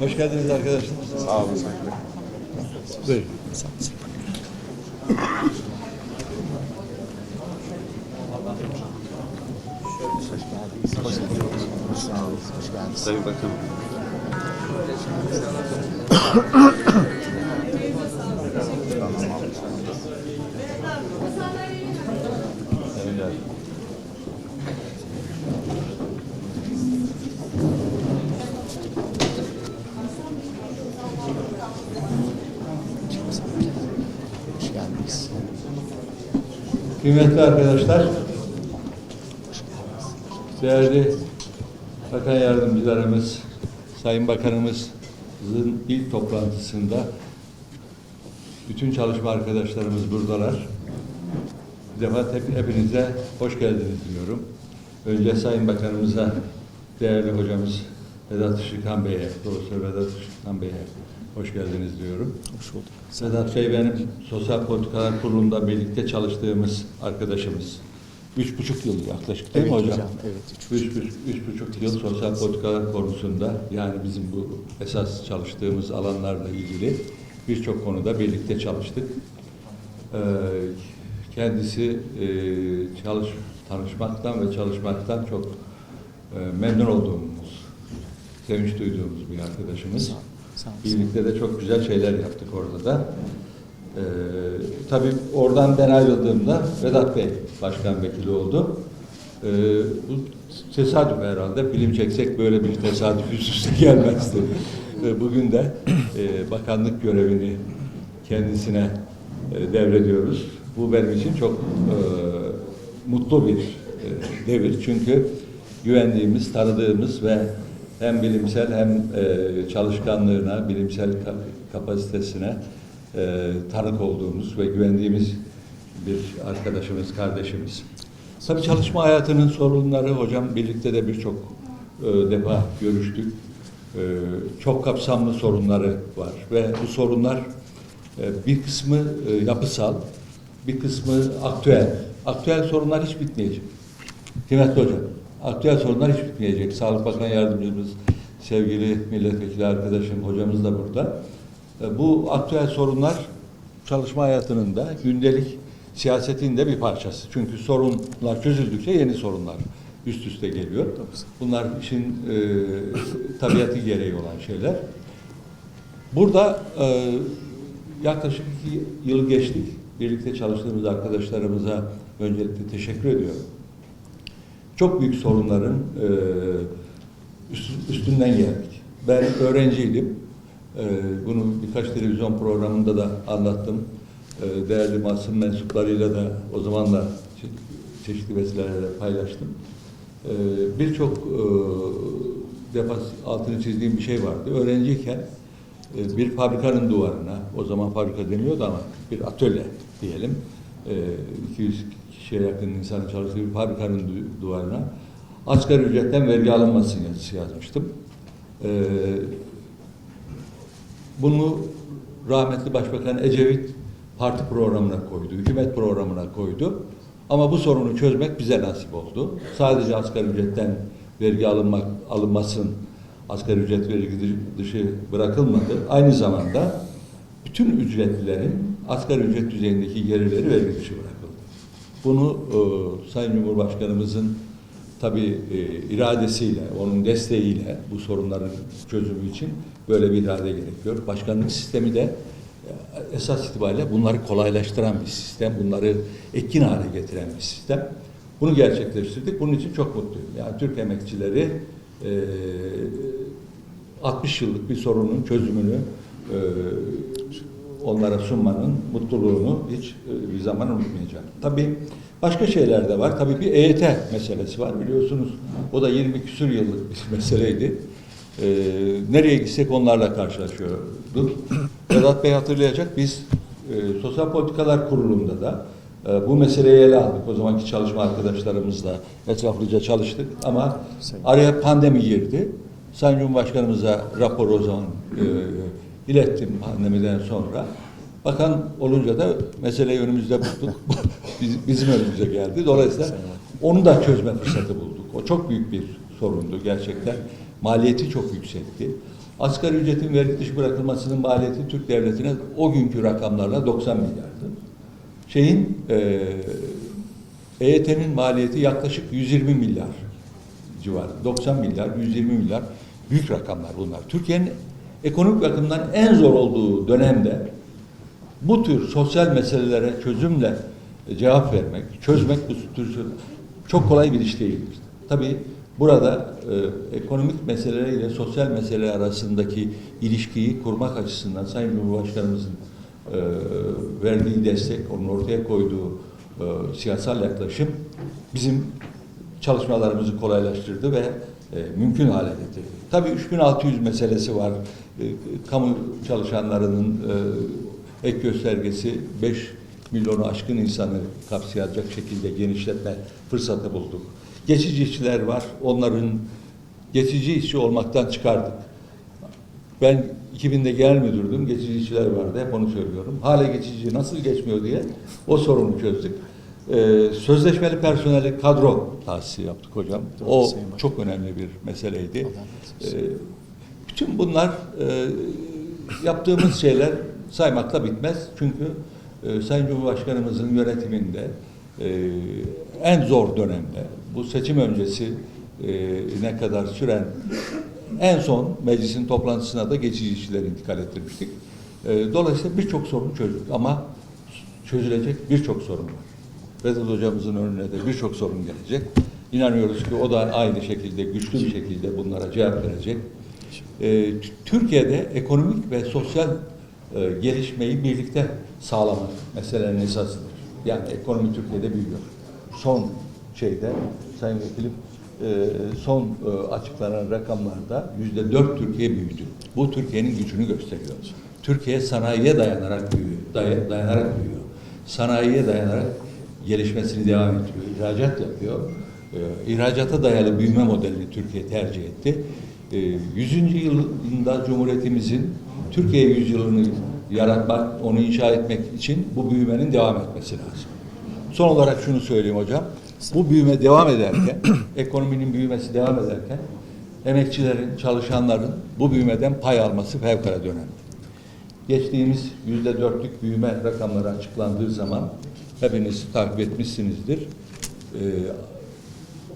Hoş geldiniz arkadaşlar. Sağ olun. Buyurun. Hoş geldiniz. Hoş geldiniz. Hoş geldiniz. Sayın Bakanım. Evet. Hoş geldiniz. Kıymetli arkadaşlar, değerli Bakan Yardımcılarımız, Sayın Bakanımızın ilk toplantısında bütün çalışma arkadaşlarımız buradalar. Bir defa hep, hepinize hoş geldiniz diyorum. Önce Sayın Bakanımıza, değerli hocamız Vedat Işıkhan Bey'e, Profesör Vedat Işıkhan Bey'e hoş geldiniz diyorum. Hoş bulduk. Sedat Bey benim Sosyal Politikalar Kurulu'nda birlikte çalıştığımız arkadaşımız. Üç buçuk yıl yaklaşık değil Evet mi hocam? hocam, evet, üç Üç, üç, üç buçuk yıl sosyal politikalar konusunda yani bizim bu esas çalıştığımız alanlarla ilgili birçok konuda birlikte çalıştık. Ee, kendisi e, çalış, tanışmaktan ve çalışmaktan çok e, memnun olduğumuz, sevinç duyduğumuz bir arkadaşımız. Sağ olun. Birlikte de çok güzel şeyler yaptık orada da. Ee, tabii oradan ben ayrıldığımda Vedat Bey başkan vekili oldu. Ee, bu tesadüf herhalde. Film çeksek böyle bir tesadüf üst üste gelmezdi. Ee, bugün de e, bakanlık görevini kendisine e, devrediyoruz. Bu benim için çok e, mutlu bir e, devir. Çünkü güvendiğimiz, tanıdığımız ve hem bilimsel hem e, çalışkanlığına, bilimsel ka- kapasitesine e, tanık olduğumuz ve güvendiğimiz bir arkadaşımız, kardeşimiz. Tabii çalışma hayatının sorunları hocam birlikte de birçok e, defa görüştük. E, çok kapsamlı sorunları var ve bu sorunlar e, bir kısmı e, yapısal, bir kısmı aktüel. Aktüel sorunlar hiç bitmeyecek. Kıymetli hocam, aktüel sorunlar hiç bitmeyecek. Sağlık Bakan Yardımcımız, sevgili milletvekili arkadaşım, hocamız da burada. E, Bu aktüel sorunlar çalışma hayatının da gündelik siyasetin de bir parçası. Çünkü sorunlar çözüldükçe yeni sorunlar üst üste geliyor. Bunlar işin e, tabiatı gereği olan şeyler. Burada e, yaklaşık iki yıl geçtik. Birlikte çalıştığımız arkadaşlarımıza öncelikle teşekkür ediyorum. Çok büyük sorunların e, üst- üstünden geldik. Ben öğrenciydim. E, bunu birkaç televizyon programında da anlattım. E, değerli basın mensuplarıyla da o zaman da çe- çeşitli vesilelerle paylaştım. Birçok defa altını çizdiğim bir şey vardı. Öğrenciyken bir fabrikanın duvarına, o zaman fabrika deniyordu ama bir atölye diyelim, 200 kişiye yakın insanın çalıştığı bir fabrikanın du- duvarına asgari ücretten vergi alınmasın yazısı yazmıştım. E, Bunu rahmetli Başbakan Ecevit parti programına koydu, hükümet programına koydu. Ama bu sorunu çözmek bize nasip oldu. Sadece asgari ücretten vergi alınmak, alınmasın, asgari ücret vergi dışı bırakılmadı. Aynı zamanda bütün ücretlilerin asgari ücret düzeyindeki gelirleri vergi dışı bırakıldı. Bunu e, Sayın Cumhurbaşkanımızın tabi iradesiyle, onun desteğiyle bu sorunların çözümü için böyle bir irade gerekiyor. Başkanlık sistemi de e, esas itibariyle bunları kolaylaştıran bir sistem, bunları etkin hale getiren bir sistem. Bunu gerçekleştirdik. Bunun için çok mutluyum. Yani Türk emekçileri e, 60 yıllık bir sorunun çözümünü e, onlara sunmanın mutluluğunu hiç e, bir zaman unutmayacağım. Tabii başka şeyler de var. Tabii bir EYT meselesi var biliyorsunuz. O da 20 küsur yıllık bir meseleydi. E, nereye gitsek onlarla karşılaşıyorduk. Vedat Bey hatırlayacak biz e, Sosyal Politikalar Kurulu'nda da e, bu meseleyi ele aldık. O zamanki çalışma arkadaşlarımızla etraflıca çalıştık ama araya pandemi girdi. Sayın Cumhurbaşkanımıza rapor o zaman e, ilettim pandemiden sonra. Bakan olunca da meseleyi önümüzde bulduk. Biz- Bizim önümüze geldi. Dolayısıyla onu da çözme fırsatı bulduk. O çok büyük bir sorundu gerçekten. Maliyeti çok yüksekti. Asgari ücretin vergi dışı bırakılmasının maliyeti Türk devletine o günkü rakamlarla 90 milyardı. Şeyin e, EYT'nin maliyeti yaklaşık 120 milyar civarı. 90 milyar, 120 milyar büyük rakamlar bunlar. Türkiye'nin ekonomik bakımdan en zor olduğu dönemde bu tür sosyal meselelere çözümle cevap vermek, çözmek bu tür çok kolay bir iş değildir. Tabii burada e, ekonomik meselelerle sosyal meseleler arasındaki ilişkiyi kurmak açısından Sayın Cumhurbaşkanımızın e, verdiği destek, onun ortaya koyduğu e, siyasal yaklaşım bizim çalışmalarımızı kolaylaştırdı ve e, mümkün hale getirdi. Tabii 3600 meselesi var. E, kamu çalışanlarının e, ek göstergesi 5 milyonu aşkın insanı kapsayacak şekilde genişletme fırsatı bulduk. Geçici işçiler var. Onların geçici işçi olmaktan çıkardık. Ben 2000'de genel müdürdüm. Geçici işçiler vardı. Hep onu söylüyorum. Hala geçici nasıl geçmiyor diye o sorunu çözdük. Ee, sözleşmeli personeli kadro tahsisi yaptık hocam. O Sayın Bakan. çok önemli bir meseleydi. Ee, bütün bunlar e, yaptığımız şeyler saymakla bitmez. Çünkü e, Sayın Cumhurbaşkanımızın yönetiminde e, en zor dönemde bu seçim öncesi e, ne kadar süren en son meclisin toplantısına da geçici işçileri intikal ettirmiştik. E, dolayısıyla birçok sorunu çözdük ama çözülecek birçok sorun var. Vedat hocamızın önüne de birçok sorun gelecek. İnanıyoruz ki o da aynı şekilde güçlü bir şekilde bunlara cevap verecek. Ee, Türkiye'de ekonomik ve sosyal e, gelişmeyi birlikte sağlamak meselenin esasıdır. Yani ekonomi Türkiye'de büyüyor. Son şeyde Sayın Vekilim e, son e, açıklanan rakamlarda yüzde dört Türkiye büyüdü. Bu Türkiye'nin gücünü gösteriyor. Türkiye sanayiye dayanarak büyüyor. day- dayanarak büyüyor. Sanayiye dayanarak gelişmesini devam ettiriyor. İhracat yapıyor. Ee, ihracata dayalı büyüme modelini Türkiye tercih etti. Ee, 100. yılında Cumhuriyetimizin Türkiye yüzyılını yaratmak, onu inşa etmek için bu büyümenin devam etmesi lazım. Son olarak şunu söyleyeyim hocam. Bu büyüme devam ederken, ekonominin büyümesi devam ederken emekçilerin, çalışanların bu büyümeden pay alması fevkalade önemli. Geçtiğimiz yüzde dörtlük büyüme rakamları açıklandığı zaman hepiniz takip etmişsinizdir. Ee,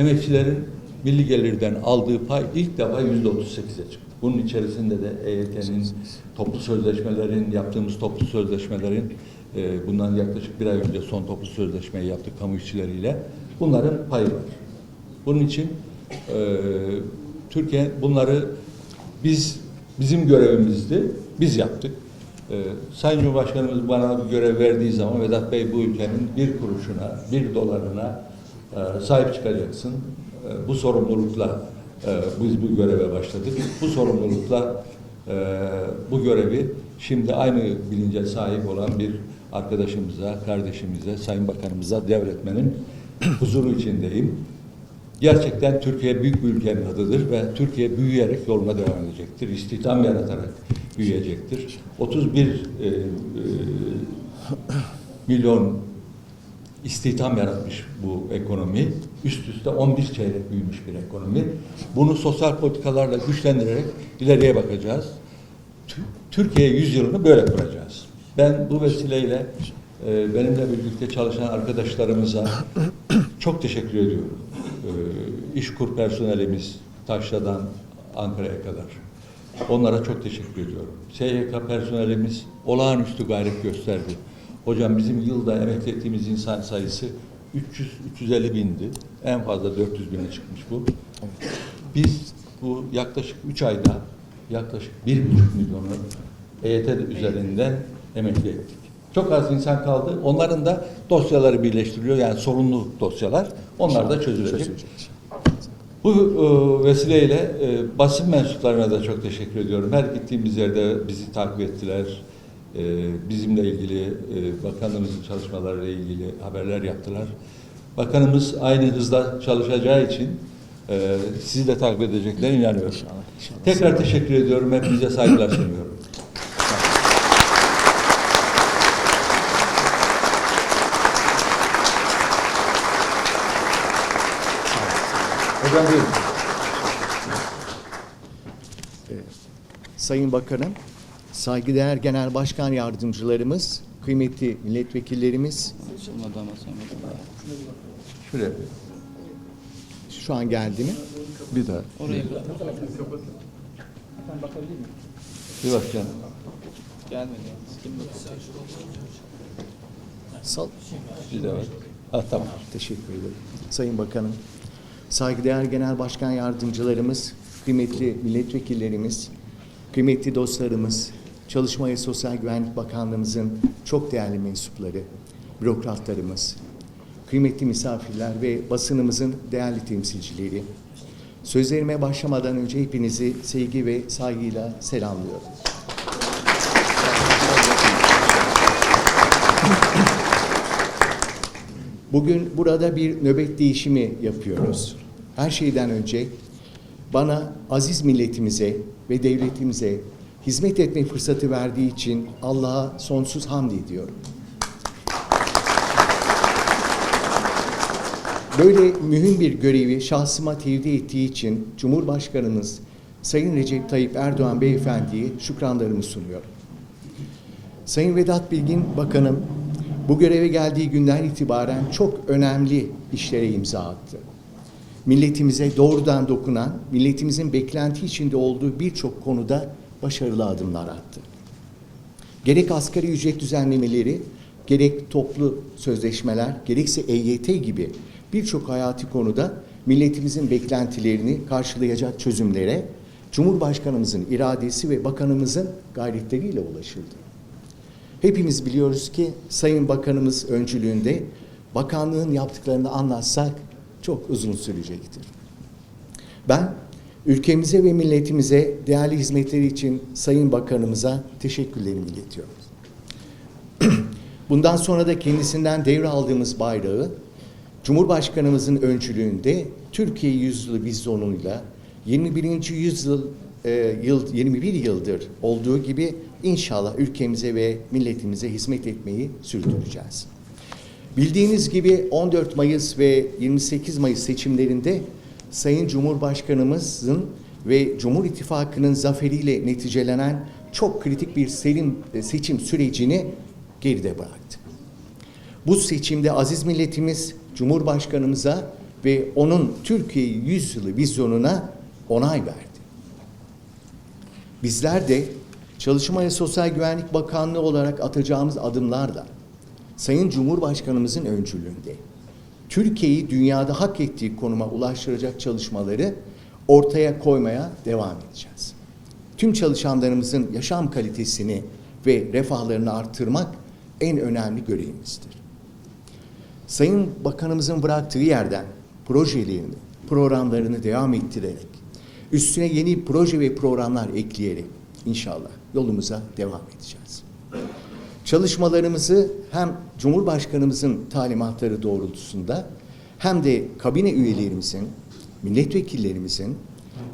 emekçilerin milli gelirden aldığı pay ilk defa yüzde otuz sekize çıktı. Bunun içerisinde de EYT'nin, toplu sözleşmelerin, yaptığımız toplu sözleşmelerin, e, bundan yaklaşık bir ay önce son toplu sözleşmeyi yaptık kamu işçileriyle. Bunların payı var. Bunun için e, Türkiye bunları biz bizim görevimizdi, biz yaptık. Ee, Sayın Cumhurbaşkanımız bana bir görev verdiği zaman Vedat Bey bu ülkenin bir kuruşuna, bir dolarına e, sahip çıkacaksın. E, bu sorumlulukla e, biz bu göreve başladık. Bu sorumlulukla e, bu görevi şimdi aynı bilince sahip olan bir arkadaşımıza, kardeşimize, Sayın Bakanımıza devretmenin huzuru içindeyim. Gerçekten Türkiye büyük bir ülkenin adıdır ve Türkiye büyüyerek yoluna devam edecektir. İstihdam yaratarak büyüyecektir. 31 e, e, milyon istihdam yaratmış bu ekonomi. Üst üste 11 çeyrek büyümüş bir ekonomi. Bunu sosyal politikalarla güçlendirerek ileriye bakacağız. Tü- Türkiye yüzyılını böyle kuracağız. Ben bu vesileyle e, benimle birlikte çalışan arkadaşlarımıza çok teşekkür ediyorum. E, İşkur personelimiz Taşra'dan Ankara'ya kadar. Onlara çok teşekkür ediyorum. SYK personelimiz olağanüstü gayret gösterdi. Hocam bizim yılda emekli ettiğimiz insan sayısı 300-350 bindi. En fazla 400 bine çıkmış bu. Biz bu yaklaşık 3 ayda yaklaşık 1,5 milyonu EYT üzerinden emekli ettik. Çok az insan kaldı. Onların da dosyaları birleştiriyor. Yani sorunlu dosyalar. Onlar da çözülecek. Çözülecek. Bu e, vesileyle e, basın mensuplarına da çok teşekkür ediyorum. Her gittiğimiz yerde bizi takip ettiler. E, bizimle ilgili, e, bakanlığımızın çalışmalarıyla ilgili haberler yaptılar. Bakanımız aynı hızla çalışacağı için e, sizi de takip edeceklerine inanıyorum. İnşallah, inşallah. Tekrar teşekkür ediyorum. Hepinize saygılar sunuyorum. Hocam buyurun. Sayın Bakanım, saygıdeğer Genel Başkan Yardımcılarımız, kıymetli milletvekillerimiz, Şuraya şu an geldi mi? bir daha. Oraya Bir bak canım. gelmedi yalnız. Kim bakıyor? Sal. Bir daha bak. Ha tamam. Teşekkür ederim. Sayın Bakanım, saygıdeğer Genel Başkan Yardımcılarımız, kıymetli milletvekillerimiz, kıymetli dostlarımız, Çalışma ve Sosyal Güvenlik Bakanlığımızın çok değerli mensupları, bürokratlarımız, kıymetli misafirler ve basınımızın değerli temsilcileri, sözlerime başlamadan önce hepinizi sevgi ve saygıyla selamlıyorum. Bugün burada bir nöbet değişimi yapıyoruz. Her şeyden önce bana aziz milletimize ve devletimize hizmet etme fırsatı verdiği için Allah'a sonsuz hamd ediyorum. Böyle mühim bir görevi şahsıma tevdi ettiği için Cumhurbaşkanımız Sayın Recep Tayyip Erdoğan Beyefendi'ye şükranlarımı sunuyorum. Sayın Vedat Bilgin Bakanım bu göreve geldiği günden itibaren çok önemli işlere imza attı. Milletimize doğrudan dokunan, milletimizin beklenti içinde olduğu birçok konuda başarılı adımlar attı. Gerek asgari ücret düzenlemeleri, gerek toplu sözleşmeler, gerekse EYT gibi birçok hayati konuda milletimizin beklentilerini karşılayacak çözümlere Cumhurbaşkanımızın iradesi ve bakanımızın gayretleriyle ulaşıldı. Hepimiz biliyoruz ki Sayın Bakanımız öncülüğünde bakanlığın yaptıklarını anlatsak çok uzun sürecektir. Ben ülkemize ve milletimize değerli hizmetleri için Sayın Bakanımıza teşekkürlerimi iletiyorum. Bundan sonra da kendisinden devraldığımız bayrağı Cumhurbaşkanımızın öncülüğünde Türkiye yüzyılı vizyonuyla 21. yüzyıl e, yıl 21 yıldır olduğu gibi inşallah ülkemize ve milletimize hizmet etmeyi sürdüreceğiz. Bildiğiniz gibi 14 Mayıs ve 28 Mayıs seçimlerinde Sayın Cumhurbaşkanımızın ve Cumhur İttifakı'nın zaferiyle neticelenen çok kritik bir serim, seçim sürecini geride bıraktı. Bu seçimde aziz milletimiz Cumhurbaşkanımıza ve onun Türkiye yüzyılı vizyonuna onay verdi. Bizler de Çalışma ve Sosyal Güvenlik Bakanlığı olarak atacağımız adımlarla Sayın Cumhurbaşkanımızın öncülüğünde Türkiye'yi dünyada hak ettiği konuma ulaştıracak çalışmaları ortaya koymaya devam edeceğiz. Tüm çalışanlarımızın yaşam kalitesini ve refahlarını arttırmak en önemli görevimizdir. Sayın Bakanımızın bıraktığı yerden projelerini, programlarını devam ettirerek, üstüne yeni proje ve programlar ekleyerek inşallah yolumuza devam edeceğiz. Çalışmalarımızı hem Cumhurbaşkanımızın talimatları doğrultusunda hem de kabine üyelerimizin, milletvekillerimizin,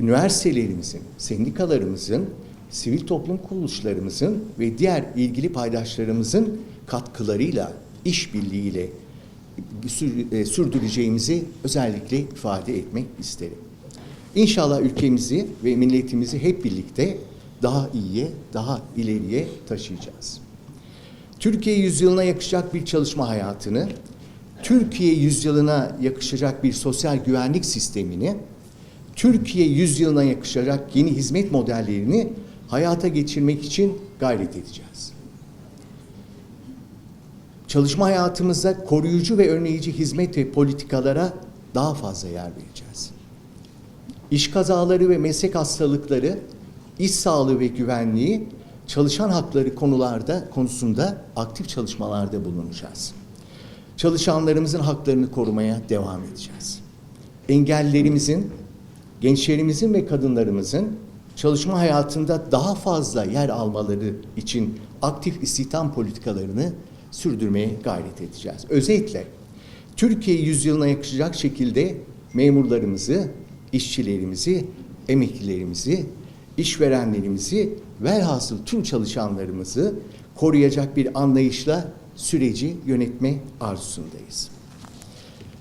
üniversitelerimizin, sendikalarımızın, sivil toplum kuruluşlarımızın ve diğer ilgili paydaşlarımızın katkılarıyla, işbirliğiyle e, sürdüreceğimizi özellikle ifade etmek isterim. İnşallah ülkemizi ve milletimizi hep birlikte daha iyiye, daha ileriye taşıyacağız. Türkiye yüzyılına yakışacak bir çalışma hayatını, Türkiye yüzyılına yakışacak bir sosyal güvenlik sistemini, Türkiye yüzyılına yakışacak yeni hizmet modellerini hayata geçirmek için gayret edeceğiz. Çalışma hayatımızda koruyucu ve önleyici hizmet ve politikalara daha fazla yer vereceğiz. İş kazaları ve meslek hastalıkları, iş sağlığı ve güvenliği, çalışan hakları konularda konusunda aktif çalışmalarda bulunacağız. Çalışanlarımızın haklarını korumaya devam edeceğiz. Engellilerimizin, gençlerimizin ve kadınlarımızın çalışma hayatında daha fazla yer almaları için aktif istihdam politikalarını sürdürmeye gayret edeceğiz. Özetle Türkiye yüzyılına yakışacak şekilde memurlarımızı, işçilerimizi, emeklilerimizi, işverenlerimizi, velhasıl tüm çalışanlarımızı koruyacak bir anlayışla süreci yönetme arzusundayız.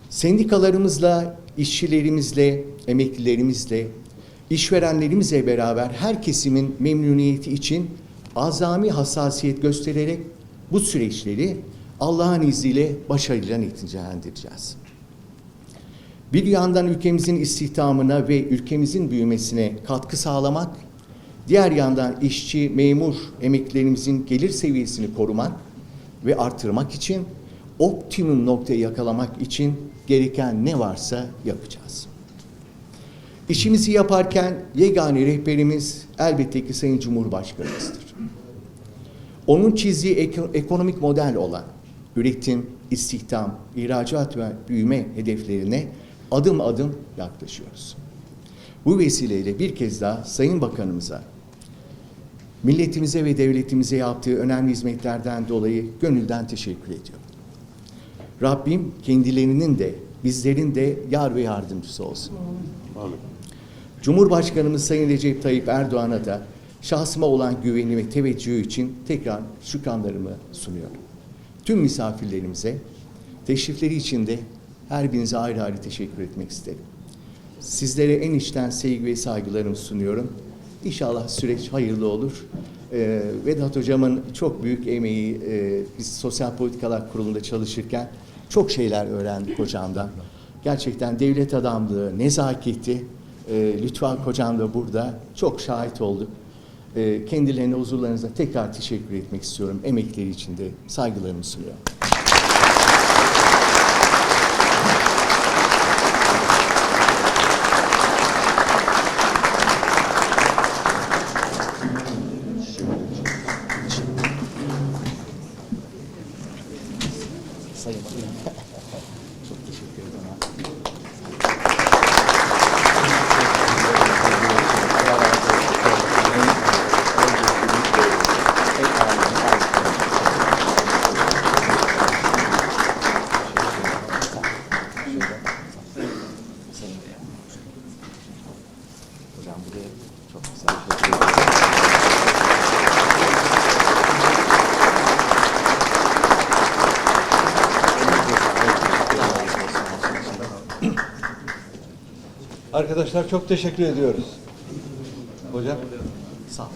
Sendikalarımızla, işçilerimizle, emeklilerimizle, işverenlerimizle beraber her kesimin memnuniyeti için azami hassasiyet göstererek bu süreçleri Allah'ın izniyle başarıyla neticelendireceğiz. Bir yandan ülkemizin istihdamına ve ülkemizin büyümesine katkı sağlamak, diğer yandan işçi, memur, emeklilerimizin gelir seviyesini korumak ve artırmak için optimum noktayı yakalamak için gereken ne varsa yapacağız. İşimizi yaparken yegane rehberimiz elbette ki Sayın Cumhurbaşkanımızdır. Onun çizdiği eko- ekonomik model olan üretim, istihdam, ihracat ve büyüme hedeflerine adım adım yaklaşıyoruz. Bu vesileyle bir kez daha Sayın Bakanımıza, milletimize ve devletimize yaptığı önemli hizmetlerden dolayı gönülden teşekkür ediyorum. Rabbim kendilerinin de bizlerin de yar ve yardımcısı olsun. Cumhurbaşkanımız Sayın Recep Tayyip Erdoğan'a da şahsıma olan güveni ve teveccühü için tekrar şükranlarımı sunuyorum. Tüm misafirlerimize teşrifleri için de her birinize ayrı ayrı teşekkür etmek isterim. Sizlere en içten sevgi ve saygılarımı sunuyorum. İnşallah süreç hayırlı olur. Ee, Vedat Hocam'ın çok büyük emeği, e, biz Sosyal Politikalar Kurulu'nda çalışırken çok şeyler öğrendik hocamdan. Gerçekten devlet adamlığı, nezaketi, e, Lütfü Ak hocam da burada çok şahit olduk. E, kendilerine huzurlarınızda tekrar teşekkür etmek istiyorum. Emekleri için de saygılarımı sunuyorum. Çok güzel. Arkadaşlar çok teşekkür ediyoruz. Hocam. Sağ olun.